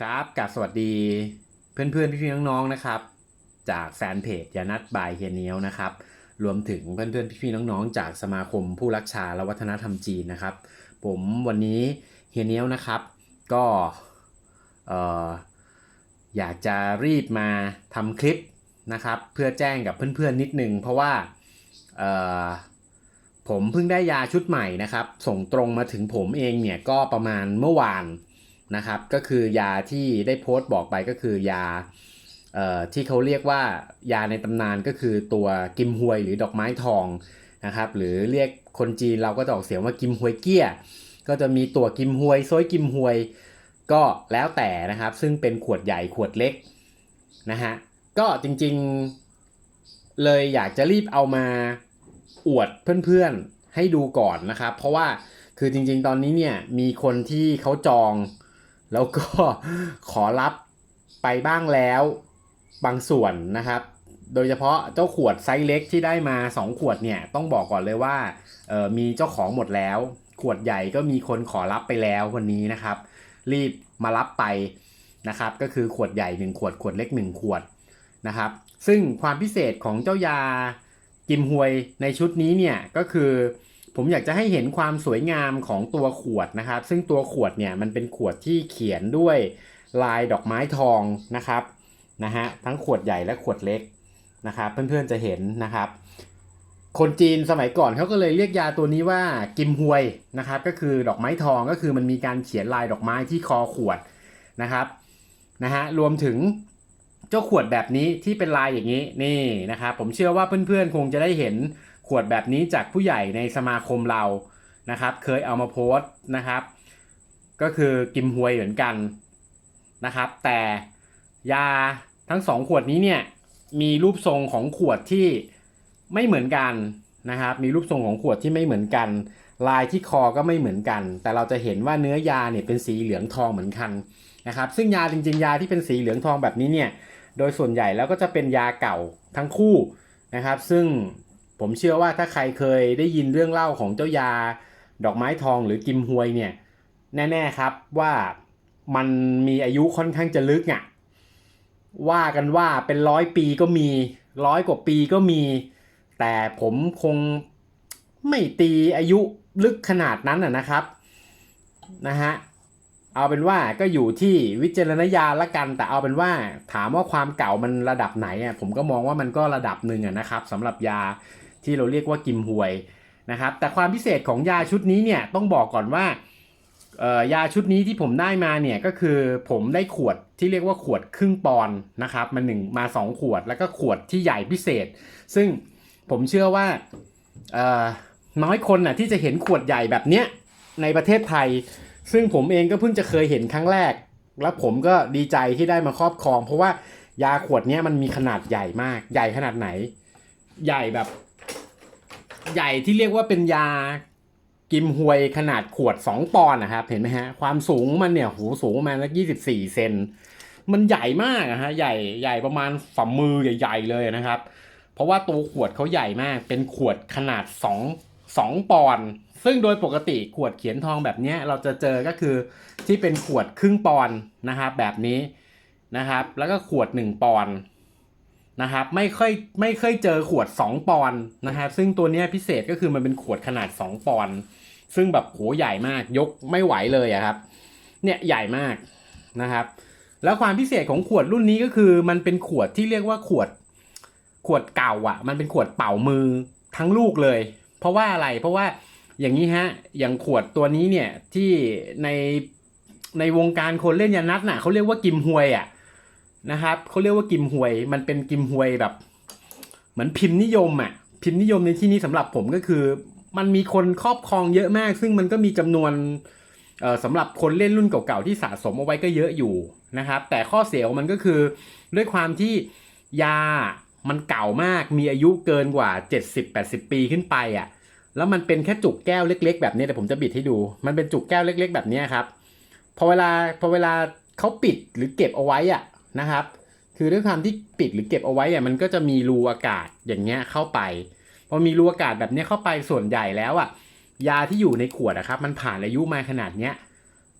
ครับกับสวัสดีเพื่อนๆพี่ๆน้องๆนะครับ จากแฟนเพจยานัดบายเฮียเนียวนะครับ รวมถึงเพื่อนๆพี่ๆน้องๆ จากสมาคมผู้รักชาและวัฒนธรรมจีนนะครับ ผมวันนี้เฮียเนียวนะครับ ก็เอ่ออยากจะรีบมาทำคลิปนะครับ เพื่อแจ้งกับเพื่อนๆนิดนึง เพราะว่าเอ่อผมเพิ่งได้ยาชุดใหม่นะครับ ส่งตรงมาถึงผมเองเนี่ยก็ประมาณเมื่อวาน นะครับ ก็คือยาที่ได้โพสต์บอกไปก็คือยาออที่เขาเรียกว่ายาในตำนานก็คือตัวกิมฮวยหรือดอกไม้ทองนะครับ หรือเรียกคนจีนเราก็จะออกเสียงว่ากิมฮวยเกี้ย ก็จะมีตัวกิมฮวยโซยกิมฮวยก็แล้วแต่นะครับ ซึ่งเป็นขวดใหญ่ขวดเล็กนะฮะก็จริงๆเลยอยากจะรีบเอามาอวดเพื่อนๆให้ดูก่อนนะครับ เพราะว่าคือจริงๆตอนนี้เนี่ยมีคนที่เขาจอง แล้วก็ขอรับไปบ้างแล้วบางส่วนนะครับ โดยเฉพาะเจ้าขวดไซส์เล็กที่ได้มา 2 ขวดเนี่ยต้องบอกก่อนเลยว่ามีเจ้าของหมดแล้ว ขวดใหญ่ก็มีคนขอรับไปแล้ววันนี้นะครับ รีบมารับไปนะครับ ก็คือขวดใหญ่ 1 ขวดขวดเล็ก 1 ขวดนะครับ ซึ่งความพิเศษของเจ้ายากิมฮวยในชุดนี้เนี่ยก็คือ ผมอยากจะให้เห็นความสวยงามของตัวขวดนะครับ ซึ่งตัวขวดเนี่ยมันเป็นขวดที่เขียนด้วยลายดอกไม้ทองนะครับนะฮะทั้งขวดใหญ่และขวดเล็กนะครับเพื่อนๆจะเห็นนะครับ คนจีนสมัยก่อนเขาก็เลยเรียกยาตัวนี้ว่ากิมฮวยนะครับ ก็คือดอกไม้ทองก็คือมันมีการเขียนลายดอกไม้ที่คอขวดนะครับนะฮะรวมถึงเจ้าขวดแบบนี้ที่เป็นลายอย่างนี้นี่นะครับ ผมเชื่อว่าเพื่อนๆคงจะได้เห็น ขวดแบบนี้จากผู้ใหญ่ในสมาคมเรานะครับ เคยเอามาโพสต์นะครับ ก็คือกิมฮวยเหมือนกันนะครับ แต่ยาทั้งสองขวดนี้เนี่ยมีรูปทรงของขวดที่ไม่เหมือนกันนะครับ มีรูปทรงของขวดที่ไม่เหมือนกัน ลายที่คอก็ไม่เหมือนกัน แต่เราจะเห็นว่าเนื้อยาเนี่ยเป็นสีเหลืองทองเหมือนกันนะครับ ซึ่งยาจริงๆยาที่เป็นสีเหลืองทองแบบนี้เนี่ย โดยส่วนใหญ่แล้วก็จะเป็นยาเก่าทั้งคู่นะครับ ซึ่ง ผมเชื่อว่าถ้าใครเคยได้ยินเรื่องเล่าของเจ้ายา ดอกไม้ทองหรือกิมฮวยเนี่ยแน่ๆครับว่ามันมีอายุค่อนข้างจะลึกอะว่ากันว่าเป็นร้อยปีก็มีร้อยกว่าปีก็มี แต่ผมคงไม่ตีอายุลึกขนาดนั้นะนะครับนะฮะเอาเป็นว่าก็อยู่ที่วิจารณญาณละกัน แต่เอาเป็นว่าถามว่าความเก่ามันระดับไหนอะผมก็มองว่ามันก็ระดับหนึ่งอะนะครับสำหรับยา ที่เราเรียกว่ากิมฮวยนะครับแต่ความพิเศษของยาชุดนี้เนี่ยต้องบอกก่อนว่ายาชุดนี้ที่ผมได้มาเนี่ยก็คือผมได้ขวดที่เรียกว่าขวดครึ่งปอนนะครับมาหนึ่งมาสองขวดแล้วก็ขวดที่ใหญ่พิเศษ ซึ่งผมเชื่อว่าน้อยคนน่ะที่จะเห็นขวดใหญ่แบบเนี้ยในประเทศไทย ซึ่งผมเองก็เพิ่งจะเคยเห็นครั้งแรก แล้วผมก็ดีใจที่ได้มาครอบครอง เพราะว่ายาขวดนี้มันมีขนาดใหญ่มากใหญ่ขนาดไหน ใหญ่แบบ ใหญ่ที่เรียกว่าเป็นยากิมฮวยขนาดขวด 2 ปอนด์นะครับ เห็นไหมฮะ ความสูงมันเนี่ยหูสูงประมาณสักยี่สิบสี่เซนมันใหญ่มากอะฮะใหญ่ใหญ่ประมาณฝ่ามือใหญ่ๆเลยนะครับ เพราะว่าตัวขวดเขาใหญ่มาก เป็นขวดขนาด2 2ปอนด์ซึ่งโดยปกติขวดเขียนทองแบบเนี้ยเราจะเจอก็คือที่เป็นขวดครึ่งปอนด์นะครับแบบนี้นะครับ แล้วก็ขวด 1 ปอนด์ นะครับไม่ค่อยไม่เคยเจอขวด 2 ปอนด์นะครับซึ่งตัวนี้พิเศษก็คือมันเป็นขวดขนาด 2 ปอนด์ซึ่งแบบโหใหญ่มากยกไม่ไหวเลยอะครับเนี่ยใหญ่มากนะครับ แล้วความพิเศษของขวดรุ่นนี้ก็คือ มันเป็นขวดที่เรียกว่าขวดขวดเก่าอะ มันเป็นขวดเป่ามือทั้งลูกเลย เพราะว่าอะไรเพราะว่าอย่างนี้ฮะอย่างขวดตัวนี้เนี่ยที่ในในวงการคนเล่นยานัดน่ะเขาเรียกว่ากิมฮวยอะ นะครับเขาเรียกว่ากิมฮวย มันเป็นกิมฮวยแบบ เหมือนพิมพ์นิยมอะพิมพ์นิยมในที่นี้สำหรับผมก็คือ มันมีคนครอบครองเยอะมาก ซึ่งมันก็มีจำนวนสำหรับคนเล่นรุ่นเก่าๆที่สะสมเอาไว้ก็เยอะอยู่นะครับ แต่ข้อเสียของมันก็คือด้วยความที่ยามันเก่ามากมีอายุเกินกว่า 70-80 ปีขึ้นไปอะแล้วมันเป็นแค่จุกแก้วเล็ก ๆ แบบนี้แต่ผมจะบิดให้ดู มันเป็นจุกแก้วเล็ก ๆ แบบนี้ครับพอเวลาพอเวลาเขาปิดหรือเก็บเอาไว้อะ นะครับ คือด้วยความที่ปิดหรือเก็บเอาไว้เนี่ยมันก็จะมีรูอากาศอย่างเงี้ยเข้าไปพอมีรูอากาศแบบเนี้ยเข้าไปส่วนใหญ่แล้วอะยาที่อยู่ในขวดอะครับ มันผ่านอายุมาขนาดเนี้ย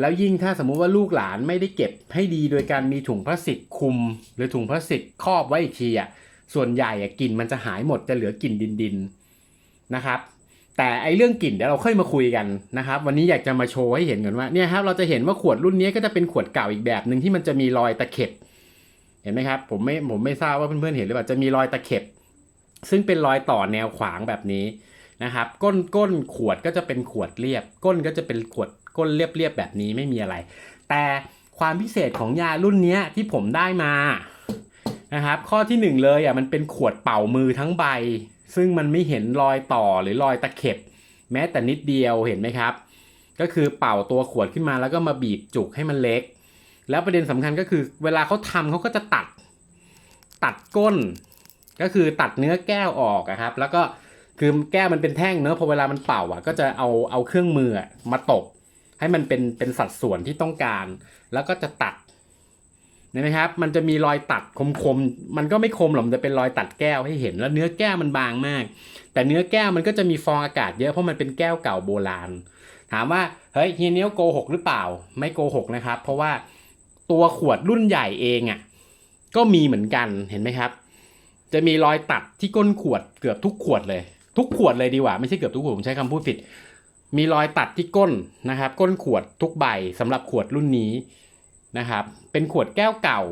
แล้วยิ่งถ้าสมมุติว่าลูกหลานไม่ได้เก็บให้ดีโดยการมีถุงพลาสติกคุม หรือถุงพลาสติกครอบไว้อีกทีอะส่วนใหญ่อะกลิ่นมันจะหายหมดจะเหลือกลิ่นดินดินๆนะครับ แต่ไอเรื่องกลิ่นเดี๋ยวเราค่อยมาคุยกันนะครับ วันนี้อยากจะมาโชว์ให้เห็นกันว่าเนี่ยครับเราจะเห็นว่าขวดรุ่นนี้ก็จะเป็นขวดเก่าอีกแบบหนึ่งที่มันจะมีรอยตะเข็บ เห็นไหมครับผมไม่ผมไม่ทราบว่าเพื่อนๆเห็นหรือเปล่าจะมีรอยตะเข็บ ซึ่งเป็นรอยต่อแนวขวางแบบนี้นะครับ ก้นก้นขวดก็จะเป็นขวดเรียบ ก้นก็จะเป็นขวดก้นเรียบๆแบบนี้ไม่มีอะไร แต่ความพิเศษของยารุ่นนี้ที่ผมได้มานะครับข้อที่หนึ่งเลยอะมันเป็นขวดเป่ามือทั้งใบ ซึ่งมันไม่เห็นรอยต่อหรือรอยตะเข็บ แม้แต่นิดเดียวเห็นไหมครับ ก็คือเป่าตัวขวดขึ้นมาแล้วก็มาบีบจุกให้มันเล็ก แล้วประเด็นสำคัญก็คือ เวลาเขาทำเขาก็จะตัดตัดก้น ก็คือตัดเนื้อแก้วออกอะครับ แล้วก็คือแก้วมันเป็นแท่งเนอะพอเวลามันเป่าอะ ก็จะเอาเอาเครื่องมืออะมาตบให้มันเป็นเป็นสัดส่วนที่ต้องการ แล้วก็จะตัดเห็นไหมครับ มันจะมีรอยตัดคมๆ มันก็ไม่คมหรอกมันจะเป็นรอยตัดแก้วให้เห็น แล้วเนื้อแก้วมันบางมาก แต่เนื้อแก้วมันก็จะมีฟองอากาศเยอะเพราะมันเป็นแก้วเก่าโบราณ ถามว่าเฮ้ยเฮียเนี้ยโกหกหรือเปล่า ไม่โกหกนะครับ เพราะว่า ตัวขวดรุ่นใหญ่เองอะก็มีเหมือนกันเห็นไหมครับ จะมีรอยตัดที่ก้นขวดเกือบทุกขวดเลย ทุกขวดเลยดีกว่า ไม่ใช่เกือบทุกขวดผมใช้คำพูดผิด มีรอยตัดที่ก้นนะครับ ก้นขวดทุกใบสำหรับขวดรุ่นนี้นะครับ เป็นขวดแก้วเก่า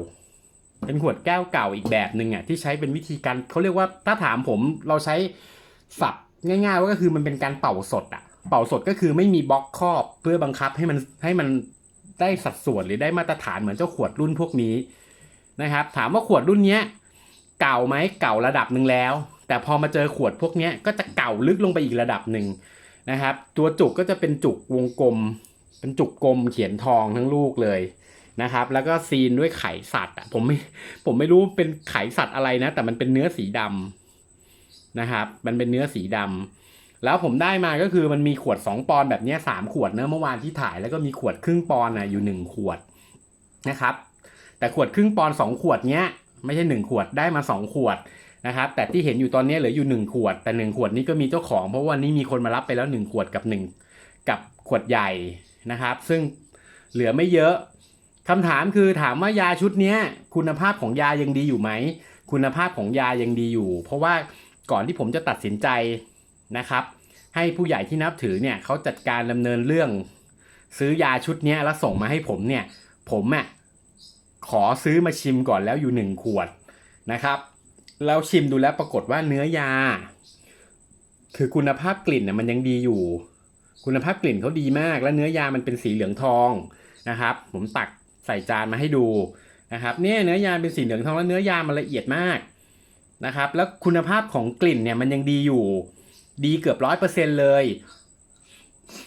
เป็นขวดแก้วเก่าอีกแบบหนึ่งอะที่ใช้เป็นวิธีการเขาเรียกว่าถ้าถามผมเราใช้สับง่ายๆว่าก็คือมันเป็นการเป่าสดอะเป่าสดก็คือไม่มีบล็อกครอบเพื่อบังคับให้มันให้มัน ได้สัดส่วนหรือได้มาตรฐานเหมือนเจ้าขวดรุ่นพวกนี้นะครับ ถามว่าขวดรุ่นเนี้ยเก่าไหมเก่าระดับหนึ่งแล้ว แต่พอมาเจอขวดพวกนี้ก็จะเก่าลึกลงไปอีกระดับหนึ่งนะครับ ตัวจุกก็จะเป็นจุกวงกลม เป็นจุกกลมเขียนทองทั้งลูกเลยนะครับ แล้วก็ซีนด้วยไขสัตว์อะผมไม่ผมไม่รู้เป็นไขสัตว์อะไรนะ แต่มันเป็นเนื้อสีดำนะครับ มันเป็นเนื้อสีดำ แล้วผมได้มาก็คือมันมีขวด 2 ปอนแบบนี้สามขวดเนอะเมื่อวานที่ถ่ายแล้วก็มีขวดครึ่งปอนด์อะอยู่ 1 ขวดนะครับ แต่ขวดครึ่งปอนด์สองขวดเนี้ยไม่ใช่หนึ่งขวดได้มาสองขวดนะครับ แต่ที่เห็นอยู่ตอนนี้เหลืออยู่หนึ่งขวด แต่หนึ่งขวดนี้ก็มีเจ้าของเพราะวันนี้มีคนมารับไปแล้วหนึ่งขวดกับหนึ่งกับขวดใหญ่นะครับ ซึ่งเหลือไม่เยอะคำถามคือถามว่ายาชุดนี้คุณภาพของยายังดีอยู่ไหมคุณภาพของยายังดีอยู่ เพราะว่าก่อนที่ผมจะตัดสินใจ นะครับ ให้ผู้ใหญ่ที่นับถือเนี่ยเขาจัดการดำเนินเรื่อง ซื้อยาชุดนี้แล้วส่งมาให้ผมเนี่ย ผมอะขอซื้อมาชิมก่อนแล้วอยู่หนึ่งขวดนะครับ แล้วชิมดูแล้วปรากฏว่าเนื้อยา คือคุณภาพกลิ่นน่ะมันยังดีอยู่ คุณภาพกลิ่นเขาดีมาก และเนื้อยามันเป็นสีเหลืองทองนะครับ ผมตักใส่จานมาให้ดูนะครับเนี่ยเนื้อยาเป็นสีเหลืองทองแล้วเนื้อยามันละเอียดมากนะครับ แล้วคุณภาพของกลิ่นเนี่ยมันยังดีอยู่ ดีเกือบร้อยเปอร์เซ็นเลย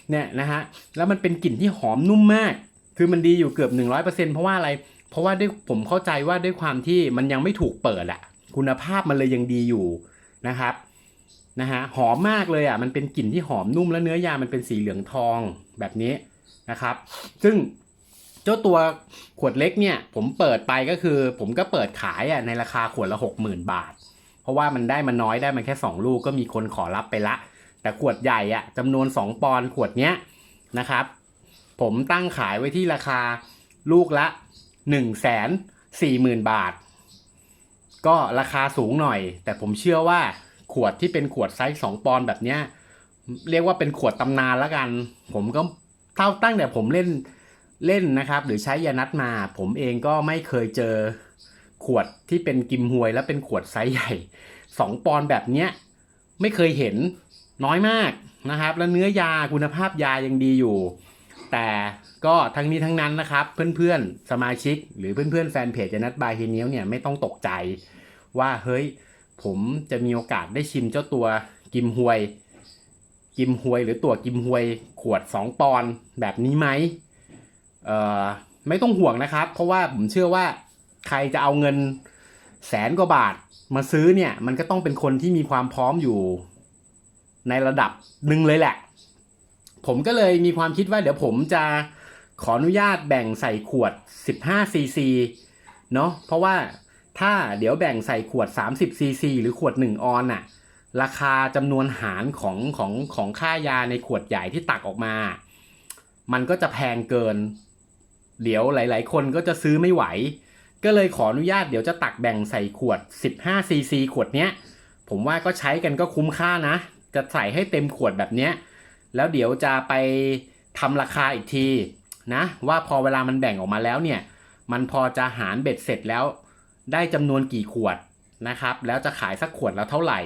เนี่ยนะฮะแล้วมันเป็นกลิ่นที่หอมนุ่มมาก คือมันดีอยู่เกือบหนึ่งร้อยเปอร์เซ็นเพราะว่าอะไร เพราะว่าด้วยผมเข้าใจว่าด้วยความที่มันยังไม่ถูกเปิดอะคุณภาพมันเลยยังดีอยู่นะครับนะฮะหอมมากเลยอะมันเป็นกลิ่นที่หอมนุ่มแล้วเนื้อยามันเป็นสีเหลืองทองแบบนี้นะครับ ซึ่งเจ้าตัวขวดเล็กเนี่ย ผมเปิดไปก็คือ ผมก็เปิดขายอะในราคาขวดละหกหมื่นบาท ราะว่ามันได้มาน้อยได้มาแค่สองลูกก็มีคนขอรับไปละ แต่ขวดใหญ่อะจำนวนสองปอนด์ขวดเนี้ยนะครับ ผมตั้งขายไว้ที่ราคาลูกละหนึ่งแสนสี่หมื่นบาท ก็ราคาสูงหน่อย แต่ผมเชื่อว่าขวดที่เป็นขวดไซส์สองปอนด์แบบเนี้ยเรียกว่าเป็นขวดตำนานแล้วกัน ผมก็เท่าตั้งแต่ผมเล่นเล่นนะครับ หรือใช้ยานัดมา ผมเองก็ไม่เคยเจอ ขวดที่เป็นกิมหวยแล้วเป็นขวดไซส์ใหญ่สองปอนแบบเนี้ยไม่เคยเห็นน้อยมากนะครับ แล้วเนื้อยาคุณภาพยายังดีอยู่ แต่ก็ทั้งนี้ทั้งนั้นนะครับ เพื่อนๆ สมาชิก หรือเพื่อนๆ แฟนเพจจะนัดบายเฮเนียวเนี่ยไม่ต้องตกใจว่าเฮ้ยผมจะมีโอกาสได้ชิมเจ้าตัวกิมฮวย กิมฮวย หรือตัวกิมฮวยขวด 2 ปอนแบบนี้ไหมเอ่อไม่ต้องห่วงนะครับ เพราะว่าผมเชื่อว่า ใครจะเอาเงินแสนกว่าบาทมาซื้อเนี่ย มันก็ต้องเป็นคนที่มีความพร้อมอยู่ในระดับหนึ่งเลยแหละ ผมก็เลยมีความคิดว่าเดี๋ยวผมจะขออนุญาตแบ่งใส่ขวด 15ซีซีเนาะเพราะว่าถ้าเดี๋ยวแบ่งใส่ขวด 30ซีซีหรือขวด 1 ออนน่ะ ราคาจำนวนหารของของของค่ายาในขวดใหญ่ที่ตักออกมา มันก็จะแพงเกิน เดี๋ยวหลาย ๆ คนก็จะซื้อไม่ไหว ก็เลยขออนุญาตเดี๋ยวจะตักแบ่งใส่ขวด 15 ซีซีขวดเนี้ย ผมว่าก็ใช้กันก็คุ้มค่านะ จะใส่ให้เต็มขวดแบบเนี้ย แล้วเดี๋ยวจะไปทำราคาอีกทีนะ ว่าพอเวลามันแบ่งออกมาแล้วเนี่ย มันพอจะหารเบ็ดเสร็จแล้ว ได้จำนวนกี่ขวดนะครับ แล้วจะขายสักขวดแล้วเท่าไหร่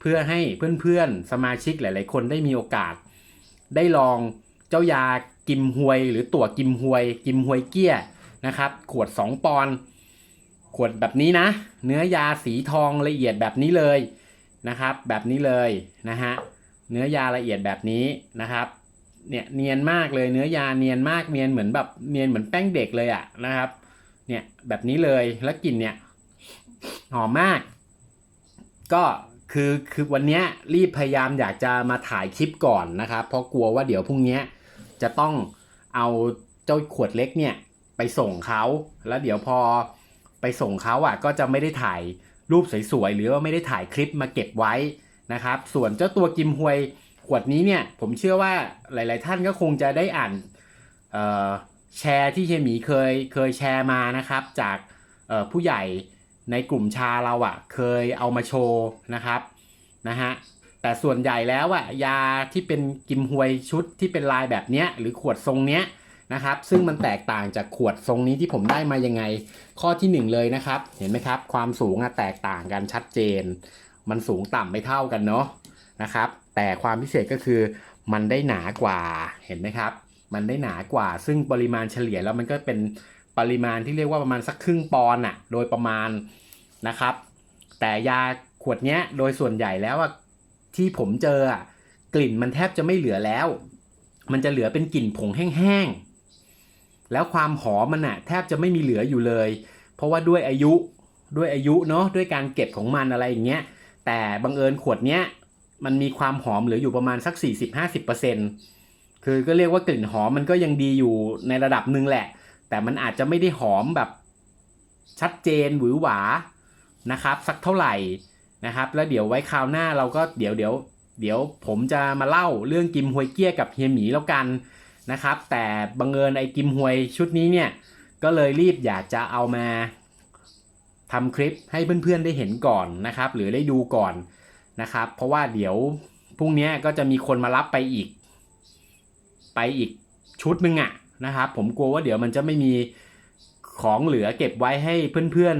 เพื่อให้เพื่อนๆ สมาชิกหลาย ๆ คนได้มีโอกาส ได้ลองเจ้ายากิมฮวย หรือตัวกิมฮวย กิมฮวยเกี้ย นะครับขวด 2 ปอนขวดแบบนี้นะ เนื้อยาสีทองละเอียดแบบนี้เลยนะครับ แบบนี้เลยนะฮะเนื้อยาละเอียดแบบนี้นะครับเนี่ยเนียนมากเลยเนื้อยาเนียนมากเนียนเหมือนแบบเนียนเหมือนแป้งเด็กเลยอะนะครับเนี่ยแบบนี้เลยแล้วกลิ่นเนี่ยหอมมาก ก็คือคือวันนี้รีบพยายามอยากจะมาถ่ายคลิปก่อนนะครับ เพราะกลัวว่าเดี๋ยวพรุ่งนี้จะต้องเอาเจ้าขวดเล็กเนี่ย ไปส่งเขาแล้วเดี๋ยวพอไปส่งเขาอะก็จะไม่ได้ถ่ายรูปสวยๆหรือว่าไม่ได้ถ่ายคลิปมาเก็บไว้นะครับ ส่วนเจ้าตัวกิมฮวยขวดนี้เนี่ยผมเชื่อว่าหลายๆท่านก็คงจะได้อ่านแชร์ที่เฮมีเคยเคยแชร์มานะครับ จากผู้ใหญ่ในกลุ่มชาเราอะ่ะเคยเอามาโชว์นะครับนะฮะแต่ส่วนใหญ่แล้วอะ่ะยาที่เป็นกิมฮวยชุดที่เป็นลายแบบเนี้ยหรือขวดทรงเนี้ย นะครับ ซึ่งมันแตกต่างจากขวดทรงนี้ที่ผมได้มายังไง ข้อที่หนึ่งเลยนะครับ เห็นไหมครับ ความสูงอะแตกต่างกันชัดเจน มันสูงต่ำไม่เท่ากันเนาะนะครับ แต่ความพิเศษก็คือมันได้หนากว่าเห็นไหมครับ มันได้หนากว่า ซึ่งปริมาณเฉลี่ยแล้วมันก็เป็นปริมาณที่เรียกว่าประมาณสักครึ่งปอนด์อะโดยประมาณนะครับ แต่ยาขวดเนี้ยโดยส่วนใหญ่แล้วอะที่ผมเจออะกลิ่นมันแทบจะไม่เหลือแล้ว มันจะเหลือเป็นกลิ่นผงแห้งๆ แล้วความหอมมันอะแทบจะไม่มีเหลืออยู่เลย เพราะว่าด้วยอายุด้วยอายุเนาะด้วยการเก็บของมันอะไรอย่างเงี้ยแต่บังเอิญขวดเนี้ยมันมีความหอมเหลืออยู่ประมาณสัก 40-50%คือก็เรียกว่ากลิ่นหอมมันก็ยังดีอยู่ในระดับหนึ่งแหละ แต่มันอาจจะไม่ได้หอมแบบชัดเจนหวือหวานะครับ สักเท่าไหร่นะครับ แล้วเดี๋ยวไว้คราวหน้าเราก็เดี๋ยวเดี๋ยวเดี๋ยวผมจะมาเล่าเรื่องกิมฮวยเกี้ยกับเฮียหมีแล้วกัน นะครับ แต่บังเอิญไอ้กิมฮวยชุดนี้เนี่ยก็เลยรีบอยากจะเอามาทำคลิปให้เพื่อนๆได้เห็นก่อนนะครับ หรือได้ดูก่อนนะครับ เพราะว่าเดี๋ยวพรุ่งนี้ก็จะมีคนมารับไปอีก ไปอีกชุดหนึ่งอะนะครับ ผมกลัวว่าเดี๋ยวมันจะไม่มีของเหลือเก็บไว้ให้เพื่อน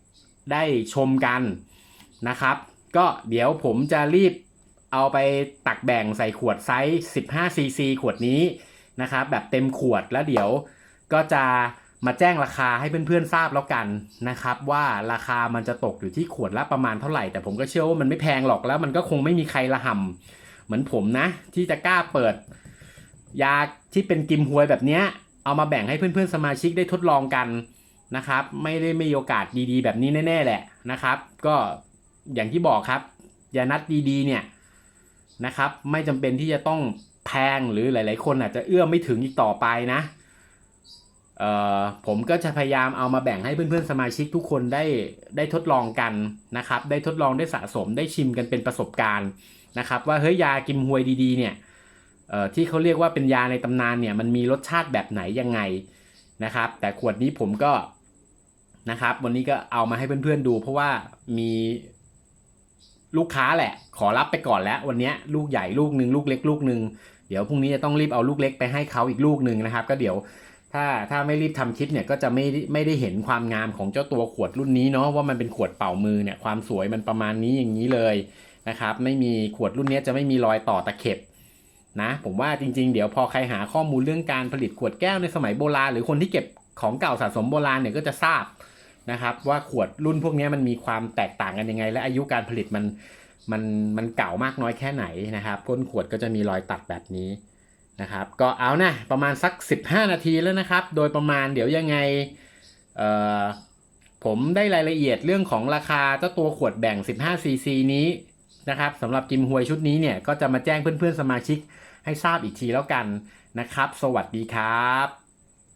ๆได้ชมกันนะครับ ก็เดี๋ยวผมจะรีบเอาไปตักแบ่งใส่ขวดไซส์ 15ซีซีขวดนี้ นะครับแบบเต็มขวดแล้วเดี๋ยวก็จะมาแจ้งราคาให้เพื่อนๆทราบแล้วกันนะครับ ว่าราคามันจะตกอยู่ที่ขวดละประมาณเท่าไหร่ แต่ผมก็เชื่อว่ามันไม่แพงหรอกแล้ว มันก็คงไม่มีใครระห่ำเหมือนผมนะ ที่จะกล้าเปิด ยาที่เป็นกิมฮวยแบบเนี้ยเอามาแบ่งให้เพื่อนๆสมาชิกได้ทดลองกันนะครับ ไม่ได้ไม่มีโอกาสดีๆ แบบนี้แน่ ๆ แหละนะครับ ก็อย่างที่บอกครับยานัดดีๆเนี่ยนะครับ ไม่จำเป็นที่จะต้อง แพงหรือหลาย ๆ คนอาจจะเอื้อมไม่ถึงอีกต่อไปนะเอ่อผมก็จะพยายามเอามาแบ่งให้เพื่อน ๆ สมาชิกทุกคนได้ได้ทดลองกันนะครับ ได้ทดลองได้สะสมได้ชิมกันเป็นประสบการณ์นะครับ ว่าเฮ้ยยากิมฮวยดี ๆ เนี่ยเอ่อที่เขาเรียกว่าเป็นยาในตำนานเนี่ยมันมีรสชาติแบบไหนยังไงนะครับ แต่ขวดนี้ผมก็นะครับ วันนี้ก็เอามาให้เพื่อน ๆ ดู เพราะว่ามี ลูกค้าแหละ ขอรับไปก่อนแล้ว วันนี้ลูกใหญ่ลูกหนึ่งลูกเล็กลูกหนึ่งเดี๋ยวพรุ่งนี้จะต้องรีบเอาลูกเล็กไปให้เขาอีกลูกหนึ่งนะครับ ก็เดี๋ยวถ้าถ้าไม่รีบทำคลิปเนี่ยก็จะไม่ไม่ได้เห็นความงามของเจ้าตัวขวดรุ่นนี้เนาะว่ามันเป็นขวดเป่ามือเนี่ยความสวยมันประมาณนี้อย่างนี้เลยนะครับ ไม่มีขวดรุ่นนี้จะไม่มีรอยต่อตะเข็บนะผมว่าจริง ๆ เดี๋ยวพอใครหาข้อมูลเรื่องการผลิตขวดแก้วในสมัยโบราณหรือคนที่เก็บของเก่าสะสมโบราณเนี่ยก็จะทราบ นะครับ ว่าขวดรุ่นพวกนี้มันมีความแตกต่างกันยังไง และอายุการผลิตมันมันมันเก่ามากน้อยแค่ไหนนะครับ ก้นขวดก็จะมีรอยตัดแบบนี้นะครับ ก็เอานะประมาณสัก 15 นาทีแล้วนะครับ โดยประมาณเดี๋ยวยังไงผมได้รายละเอียดเรื่องของราคาเจ้าตัวขวดแบ่ง 15ซีซีนี้นะครับสำหรับกิมฮวยชุดนี้เนี่ยก็จะมาแจ้งเพื่อนๆสมาชิกให้ทราบอีกทีแล้วกันนะครับ สวัสดีครับ